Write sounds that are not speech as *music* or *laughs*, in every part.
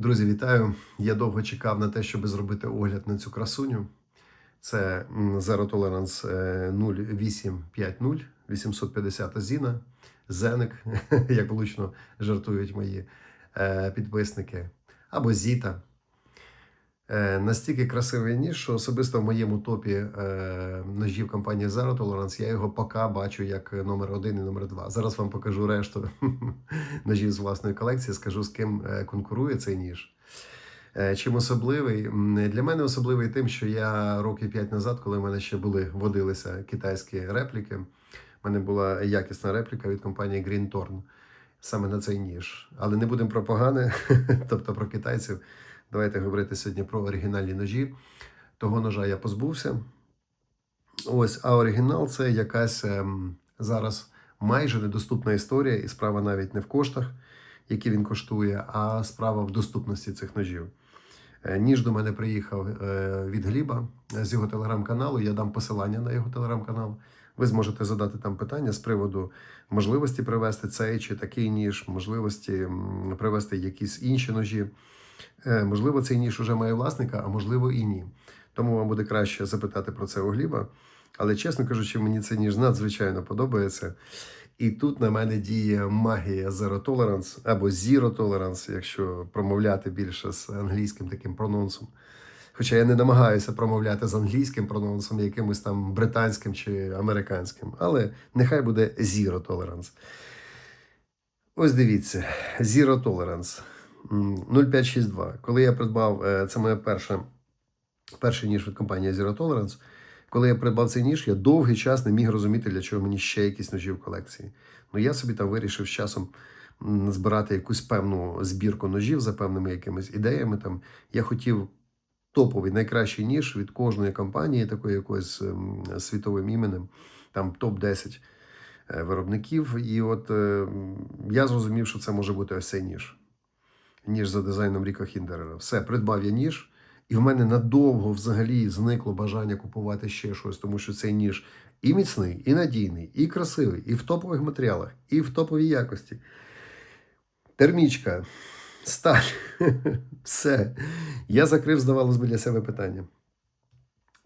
Друзі, вітаю! Я довго чекав на те, щоб зробити огляд на цю красуню. Це Zero Tolerance е, 0850 850 Зіна, Зеник, як влучно жартують мої е, підписники, або Зіта. Е, Настільки красивий ніж, що особисто в моєму топі е, ножів компанії Zero Tolerance я його поки бачу як номер один і номер два. Зараз вам покажу решту *laughs* ножів з власної колекції, скажу з ким е, конкурує цей ніж. Чим особливий? Для мене особливий тим, що я років 5 назад, коли в мене ще були водилися китайські репліки, в мене була якісна репліка від компанії Green Thorn саме на цей ніж. Але не будемо про погане, *laughs* тобто про китайців. Давайте говорити сьогодні про оригінальні ножі. Того ножа я позбувся. Ось, а оригінал це якась ем, зараз майже недоступна історія, і справа навіть не в коштах, які він коштує, а справа в доступності цих ножів. Е, Ніж до мене приїхав е, від Гліба е, з його телеграм-каналу. Я дам посилання на його телеграм-канал. Ви зможете задати там питання з приводу можливості привезти цей чи такий ніж, можливості привезти якісь інші ножі. Е, Можливо, цей ніж уже має власника, а можливо і ні. Тому вам буде краще запитати про це у Гліба. Але, чесно кажучи, мені цей ніж надзвичайно подобається. І тут на мене діє магія Zero Tolerance або Zero Tolerance, якщо промовляти більше з англійським таким прононсом. Хоча я не намагаюся промовляти з англійським прононсом, якимось там британським чи американським. Але нехай буде Zero Tolerance. Ось дивіться, Zero Tolerance 0562. Коли я придбав, е, це моя перша, перший ніж від компанії Zero Tolerance. Коли я придбав цей ніж, я довгий час не міг розуміти, для чого мені ще якісь ножі в колекції. Ну я собі там вирішив з часом збирати якусь певну збірку ножів за певними якимись ідеями. Там я хотів топовий найкращий ніж від кожної компанії, такої якоюсь ем, світовим іменем, там топ-10 е, виробників. І от е, я зрозумів, що це може бути ось цей ніж. Ніж за дизайном Ріка Хіндерера. Все, придбав я ніж. І в мене надовго взагалі зникло бажання купувати ще щось, тому що цей ніж і міцний, і надійний, і красивий, і в топових матеріалах, і в топовій якості. Термічка, сталь. *laughs* Все. Я закрив, здавалось би, для себе питання.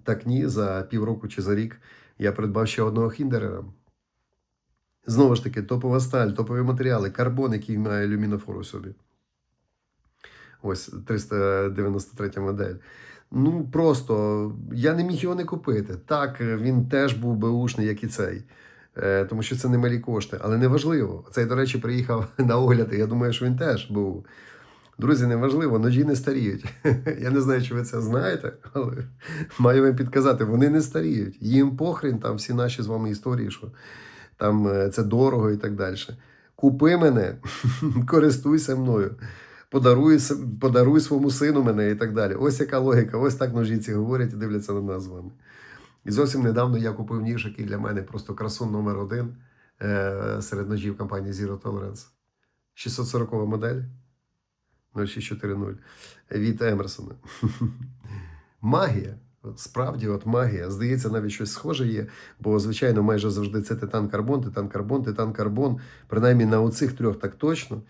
Так ні, за півроку чи за рік я придбав ще одного хіндерера. Знову ж таки, топова сталь, топові матеріали, карбон, який має люмінофор у собі. Ось 393 модель. Ну просто я не міг його не купити. Так, він теж був беушний, як і цей. Е, тому що це не малі кошти, але не важливо. Цей, до речі, приїхав *laughs* на огляд, і я думаю, що він теж був. Друзі, неважливо, ножі не старіють. *laughs* Я не знаю, чи ви це знаєте, але *laughs* маю вам підказати, вони не старіють. Їм похрін там всі наші з вами історії, що там е, це дорого і так далі. Купи мене, користуйся мною подаруй, подаруй своєму сину мене і так далі. Ось яка логіка, ось так ножіці говорять і дивляться на нас з вами. І зовсім недавно я купив ніж, який для мене просто красун номер один е, серед ножів компанії Zero Tolerance. 640 модель 0640 від Емерсона. *laughs* Магія. Справді, от магія. Здається, навіть щось схоже є, бо, звичайно, майже завжди це титан карбон, титан карбон, титан карбон. Принаймні на оцих трьох так точно.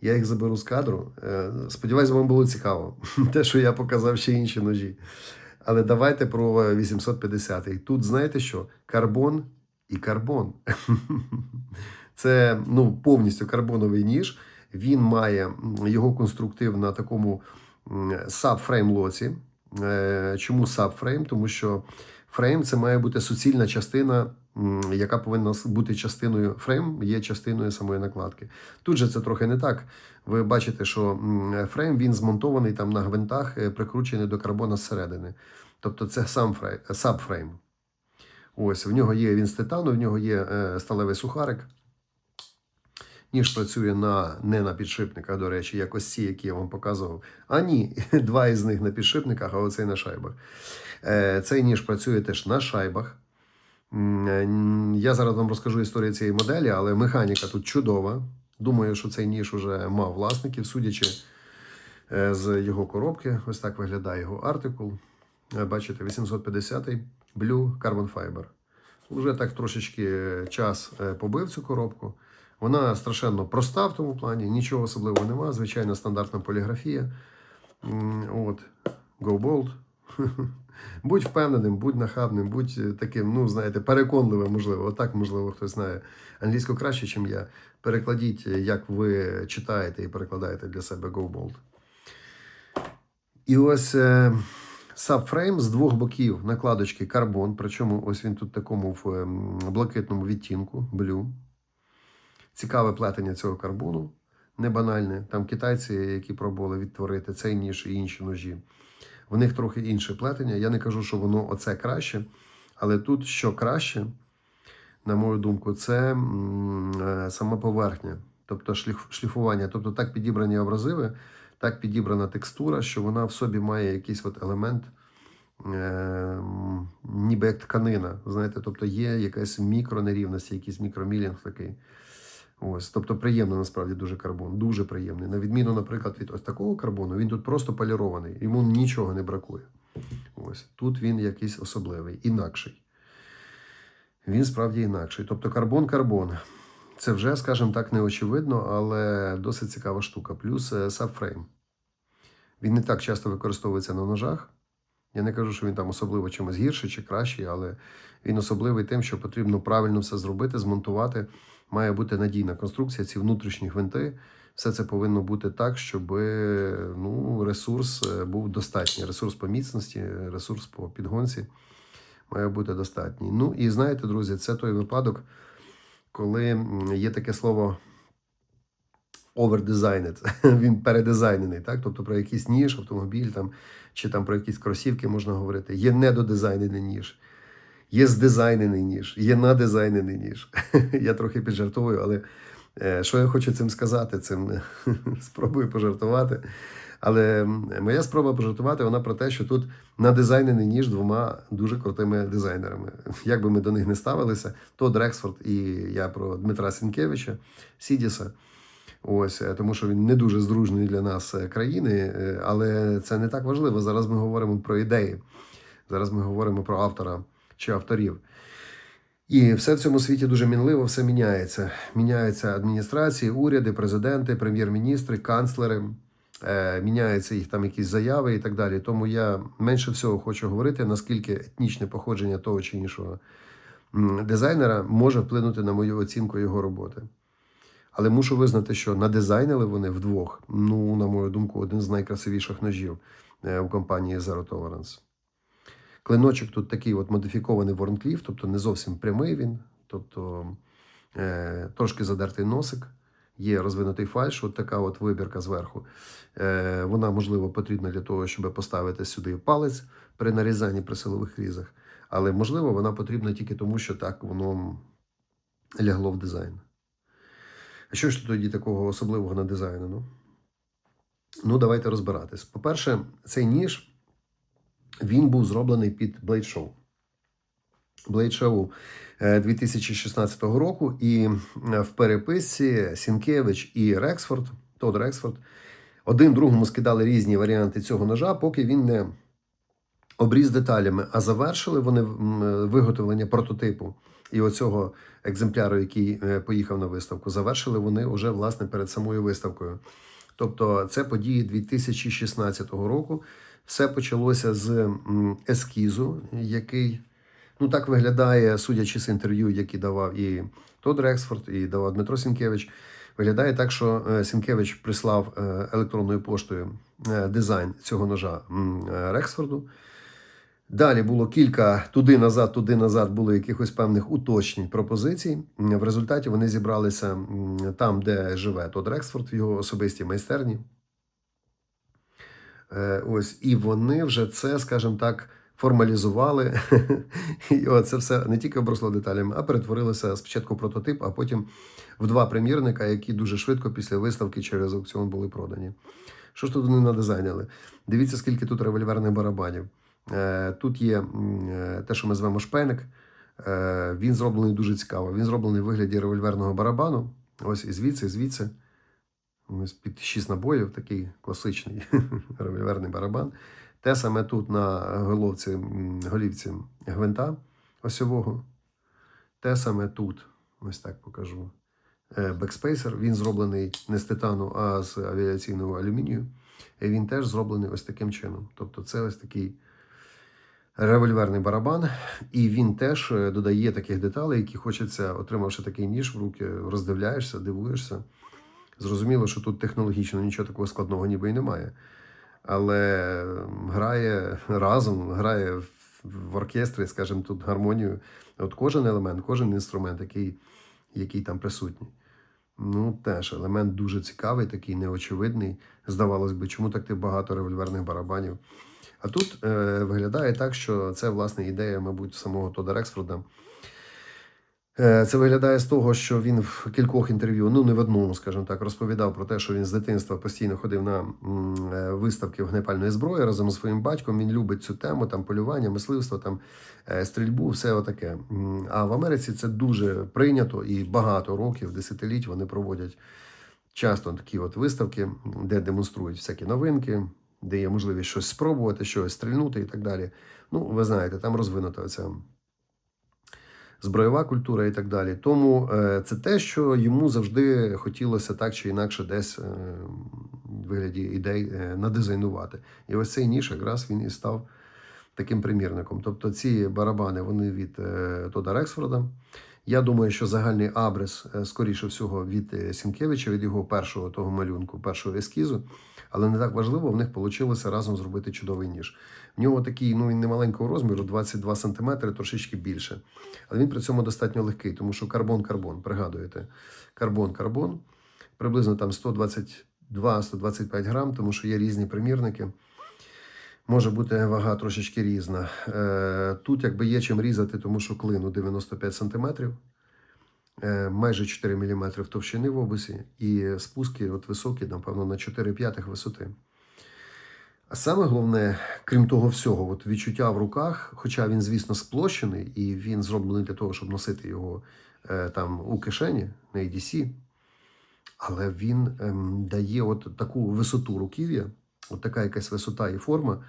Я їх заберу з кадру. Е, Сподіваюсь, вам було цікаво. *laughs* Те, що я показав ще інші ножі. Але давайте про 850. І тут знаєте що? Карбон і карбон. *laughs* Це ну, повністю карбоновий ніж. Він має його конструктив на такому сабфрейм лоці. Е, Чому сабфрейм? Тому що фрейм це має бути суцільна частина, яка повинна бути частиною фрейм, є частиною самої накладки. Тут же це трохи не так. Ви бачите, що фрейм він змонтований там на гвинтах, е, прикручений до карбона зсередини. Тобто це сам фрейм, сабфрейм. Ось в нього є він з титану, в нього є е, сталевий сухарик. Ніж працює на, не на підшипниках, до речі, як ось ці, які я вам показував. А ні, *laughs* два із них на підшипниках, а оцей на шайбах. Е, Цей ніж працює теж на шайбах. Е, Я зараз вам розкажу історію цієї моделі, але механіка тут чудова. Думаю, що цей ніж уже мав власників, судячи е, з його коробки. Ось так виглядає його артикул. Е, Бачите, 850-й Blue Carbon Fiber. Уже так трошечки час побив цю коробку, Вона страшенно проста в тому плані, нічого особливого нема. Звичайна стандартна поліграфія. От, Go Bold. *laughs* Будь впевненим, будь нахабним, будь е, таким, ну, знаєте, переконливим, можливо. Отак, можливо, хтось знає англійську краще, ніж я. Перекладіть, е, як ви читаєте і перекладаєте для себе Go Bold. І ось е, сабфрейм з двох боків накладочки карбон, причому ось він тут такому в ем, блакитному відтінку, блю. Цікаве плетення цього карбону, не банальне. Там китайці, які пробували відтворити цей ніж і інші ножі. В них трохи інше плетення. Я не кажу, що воно оце краще, але тут що краще, на мою думку, це е, сама поверхня, тобто шліфування. Тобто так підібрані абразиви, так підібрана текстура, що вона в собі має якийсь от елемент, е, ніби як тканина. Знаєте, тобто є якась мікронерівність, якийсь мікромілінг такий. Ось, тобто приємно насправді дуже карбон, дуже приємний. На відміну, наприклад, від ось такого карбону, він тут просто полірований, йому нічого не бракує. Ось тут він якийсь особливий, інакший. Він справді інакший. Тобто карбон-карбон. Це вже, скажімо так, не очевидно, але досить цікава штука. Плюс е, сабфрейм. Він не так часто використовується на ножах. Я не кажу, що він там особливо чимось гірший чи кращий, але він особливий тим, що потрібно правильно все зробити, змонтувати. Має бути надійна конструкція, ці внутрішні гвинти. Все це повинно бути так, щоб ну, ресурс е, був достатній. Ресурс по міцності, ресурс по підгонці має бути достатній. Ну і знаєте, друзі, це той випадок, коли є таке слово overdesigned, *laughs* він передизайнений, так? Тобто про якийсь ніж, автомобіль там, чи там про якісь кросівки можна говорити. Є недодизайнений ніж, є здизайнений ніж, є надизайнений ніж. *laughs* Я трохи піджартовую, але е, що я хочу цим сказати? Цим *laughs* спробую пожартувати. Але моя спроба пожартувати вона про те, що тут надизайнений ніж двома дуже крутими дизайнерами. Як би ми до них не ставилися, то Дрексфорд і я про Дмитра Сінкевича, Сідіса. Ось е, тому, що він не дуже здружний для нас е, країни, е, але це не так важливо. Зараз ми говоримо про ідеї. Зараз ми говоримо про автора чи авторів. І все в цьому світі дуже мінливо, все міняється. Міняються адміністрації, уряди, президенти, прем'єр-міністри, канцлери. Е, міняються їх там якісь заяви і так далі. Тому я менше всього хочу говорити, наскільки етнічне походження того чи іншого дизайнера може вплинути на мою оцінку його роботи. Але мушу визнати, що надизайнили вони вдвох. Ну, на мою думку, один з найкрасивіших ножів е, у компанії Zero Tolerance. Клиночок тут такий от модифікований Ворнкліф, тобто не зовсім прямий він, тобто е, трошки задертий носик. Є розвинутий фальш, от така от вибірка зверху. Е, вона, можливо, потрібна для того, щоб поставити сюди палець при нарізанні при силових різах. Але, можливо, вона потрібна тільки тому, що так воно лягло в дизайн. А що ж тоді такого особливого на дизайну? Ну, ну давайте розбиратись. По-перше, цей ніж він був зроблений під Blade Show. Blade Show е, 2016 року, і е, в переписці Сінкевич і Рексфорд, Тодд Рексфорд, один другому скидали різні варіанти цього ножа, поки він не обріз деталями. А завершили вони виготовлення прототипу і оцього екземпляру, який е, поїхав на виставку, завершили вони вже власне перед самою виставкою. Тобто, це події 2016 року. Все почалося з ескізу, який ну так виглядає, судячи з інтерв'ю, які давав і Тодд Рексфорд, і давав Дмитро Сінкевич. Виглядає так, що е, Сінкевич прислав е, електронною поштою дизайн цього ножа Рексфорду. Далі було кілька туди-назад, туди-назад було якихось певних уточнень пропозицій. В результаті вони зібралися там, де живе Тодд Рексфорд, в його особистій майстерні. Е, Ось, і вони вже це, скажімо так, формалізували. *laughs* І це все не тільки обросло деталями, а перетворилося спочатку в прототип, а потім в два примірника, які дуже швидко після виставки через аукціон були продані. Що ж тут вони надизайнили? Дивіться, скільки тут револьверних барабанів. Е, Тут є е, те, що ми звемо шпеник. Е, Він зроблений дуже цікаво. Він зроблений в вигляді револьверного барабану. Ось і звідси, і звідси. Ось під шість набоїв, такий класичний *laughs* револьверний барабан. Те саме тут на головці, голівці гвинта осьового. Те саме тут, ось так покажу. бекспейсер. Він зроблений не з титану, а з авіаційного алюмінію. І він теж зроблений ось таким чином. Тобто, це ось такий револьверний барабан, і він теж е, додає таких деталей, які хочеться, отримавши такий ніж в руки, роздивляєшся, дивуєшся. Зрозуміло, що тут технологічно нічого такого складного ніби й немає. Але грає разом, грає в оркестрі, скажімо, тут гармонію. От кожен елемент, кожен інструмент, який, який там присутній. Ну, теж елемент дуже цікавий, такий неочевидний. Здавалось би, чому так ти багато револьверних барабанів. А тут е, виглядає так, що це власне ідея, мабуть, самого Тода Рексфорда. Е, Це виглядає з того, що він в кількох інтерв'ю, ну не в одному, скажімо так, розповідав про те, що він з дитинства постійно ходив на е, виставки вогнепальної зброї разом зі своїм батьком. Він любить цю тему, там полювання, мисливство, там е, стрільбу, все отаке. А в Америці це дуже прийнято і багато років, десятиліть вони проводять часто такі от виставки, де демонструють всякі новинки, де є можливість щось спробувати, щось стрільнути і так далі. Ну, ви знаєте, там розвинута ця зброєва культура і так далі. Тому е, це те, що йому завжди хотілося так чи інакше десь е, в вигляді ідей е, надизайнувати. І ось цей ніж якраз він і став таким примірником. Тобто ці барабани вони від Тода Рексфорда. Я думаю, що загальний абрис, е, скоріше всього, від е, Сінкевича, від його першого того малюнку, першого ескізу. Але не так важливо, в них вийшло разом зробити чудовий ніж. В нього такий, ну він не маленького розміру, 22 см, трошечки більше. Але він при цьому достатньо легкий, тому що карбон-карбон, пригадуєте, карбон-карбон, приблизно там 122-125 грам, тому що є різні примірники. Може бути вага трошечки різна. Е, Тут якби є чим різати, тому що клину 95 см, майже 4 мм товщини в обусі, і спуски от високі, напевно, на 4 п'ятих висоти. А саме головне, крім того всього, от відчуття в руках, хоча він, звісно, сплощений, і він зроблений для того, щоб носити його е, там у кишені на ADC, але він ем, дає от таку висоту руків'я, от така якась висота і форма,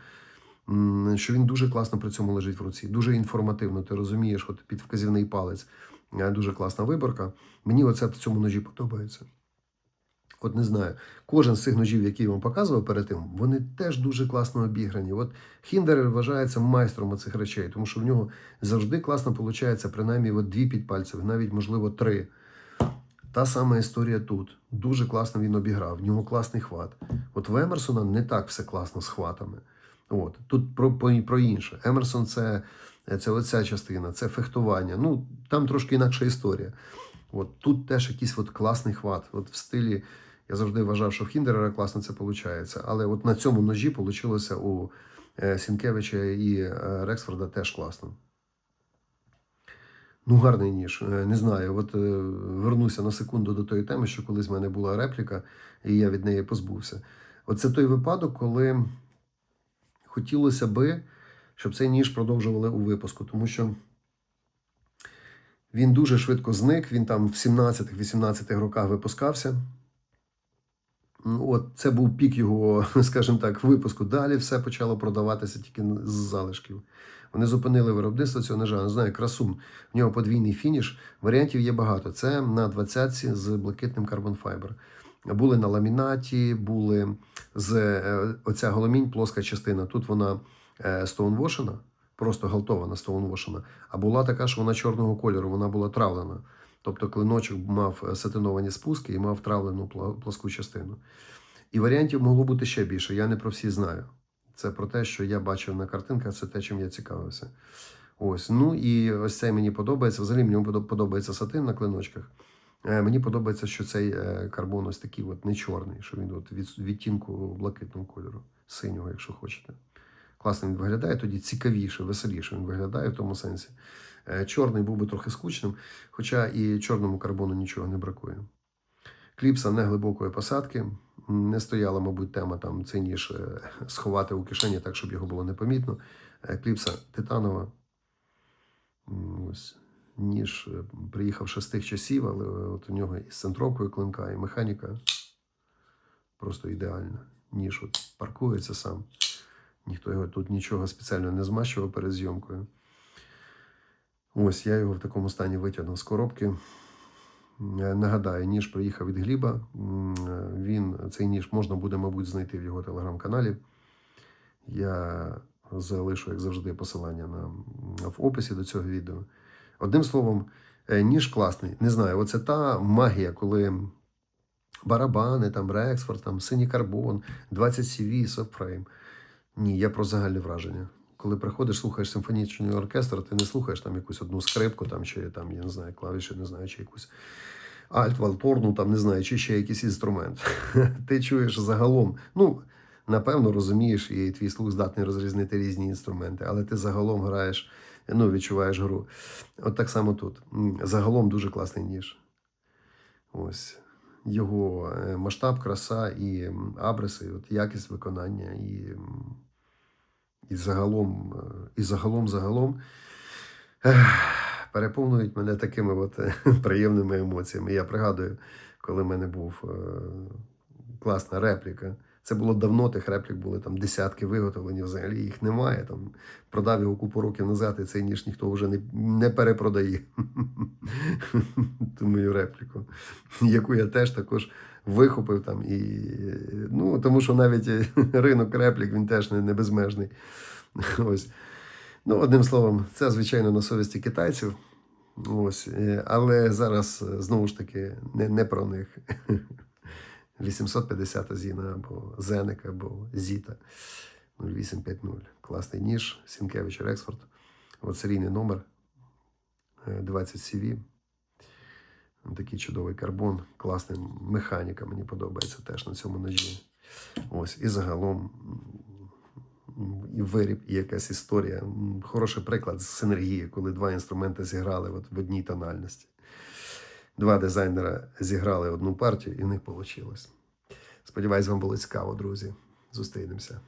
що він дуже класно при цьому лежить в руці. Дуже інформативно, ти розумієш, от під вказівний палець. Е, Дуже класна виборка. Мені оце в цьому ножі подобається. От не знаю, кожен з цих ножів, які я вам показував перед тим, вони теж дуже класно обіграні. От Хіндер вважається майстром цих речей, тому що в нього завжди класно виходить, принаймні, от дві підпальцеві, навіть, можливо, три. Та сама історія тут. Дуже класно він обіграв, в нього класний хват. От в Емерсона не так все класно з хватами. От. Тут про, про, інше. Емерсон це, це оця частина, це фехтування. Ну, там трошки інакша історія. От тут теж якийсь от класний хват. От в стилі. Я завжди вважав, що в Хіндерера класно це виходить. Але от на цьому ножі вийшло у е, Сінкевича і е, Рексфорда теж класно. Ну, гарний ніж. Е, Не знаю. От е, вернуся на секунду до тої теми, що колись в мене була репліка, і я від неї позбувся. Оце той випадок, коли хотілося би, щоб цей ніж продовжували у випуску, тому що він дуже швидко зник, він там в 17-18 роках випускався. Ну, От це був пік його, *laughs* скажімо так, випуску. Далі все почало продаватися тільки з залишків. Вони зупинили виробництво цього ножа. Не знаю, красун. В нього подвійний фініш. Варіантів є багато. Це на 20 з блакитним карбонфайбер. Були на ламінаті, були з е, оця голомінь, плоска частина. Тут вона е, стоунвошена, просто галтована стоунвошена. А була така, що вона чорного кольору, вона була травлена. Тобто клиночок мав сатиновані спуски і мав травлену плоску частину. І варіантів могло бути ще більше. Я не про всі знаю. Це про те, що я бачив на картинках, це те, чим я цікавився. Ось. Ну і ось цей мені подобається. Взагалі мені подобається сатин на клиночках. Е, Мені подобається, що цей е, карбон ось такий от не чорний, що він от від відтінку блакитного кольору, синього, якщо хочете. Класно він виглядає, тоді цікавіше, веселіше він виглядає в тому сенсі. Е, Чорний був би трохи скучним, хоча і чорному карбону нічого не бракує. Кліпса неглибокої посадки. Не стояла, мабуть, тема там цей ніж е, сховати у кишені так, щоб його було непомітно. Е, Кліпса титанова. Ось. Ніж е, приїхав ще з тих часів, але от у нього і з центровкою клинка, і механіка просто ідеальна. Ніж от паркується сам. Ніхто його тут нічого спеціально не змащував перед зйомкою. Ось я його в такому стані витягнув з коробки. Е, Нагадаю, ніж приїхав від Гліба. Е, Він цей ніж можна буде, мабуть, знайти в його телеграм-каналі. Я залишу, як завжди, посилання на, в описі до цього відео. Одним словом, е, ніж класний. Не знаю, оце та магія, коли барабани, там Рексфорд, там синій карбон, 20 CV, Subframe. Ні, я про загальне враження. Коли приходиш, слухаєш симфонічний оркестр, ти не слухаєш там якусь одну скрипку, там, чи там, я не знаю, клавіші, не знаю, чи якусь альт, валторну, там не знаю, чи ще якийсь інструмент. *laughs* Ти чуєш загалом. Ну, напевно, розумієш, і твій слух здатний розрізнити різні інструменти, але ти загалом граєш, ну, відчуваєш гру. От так само тут. Загалом дуже класний ніж. Ось. Його е, масштаб, краса і абриси, от якість виконання, і, і загалом, е, і загалом, загалом переповнюють мене такими от е, *laughs* приємними емоціями. Я пригадую, коли в мене був е, класна репліка. Це було давно, тих реплік були там десятки виготовлені, взагалі їх немає. Там продав його купу років назад, і цей ніж ніхто вже не, не перепродає. *laughs* Ту мою репліку, яку я теж також вихопив там. І, ну, тому що навіть *laughs* ринок реплік він теж не, не безмежний. *laughs* Ось. Ну, одним словом, це, звичайно, на совісті китайців. Ось. е, Але зараз е, знову ж таки не, не про них. 850 Зіна або Зенек, або Зіта 0850. Класний ніж, Сінкевич Рексфорд. От серійний номер е, 20 CV. Такий чудовий карбон, класна механіка, мені подобається теж на цьому ножі. Ось, і загалом і виріб, і якась історія. Хороший приклад з синергії, коли два інструменти зіграли от в одній тональності. Два дизайнера зіграли одну партію, і в них вийшло. Сподіваюсь, вам було цікаво, друзі. Зустрінемося.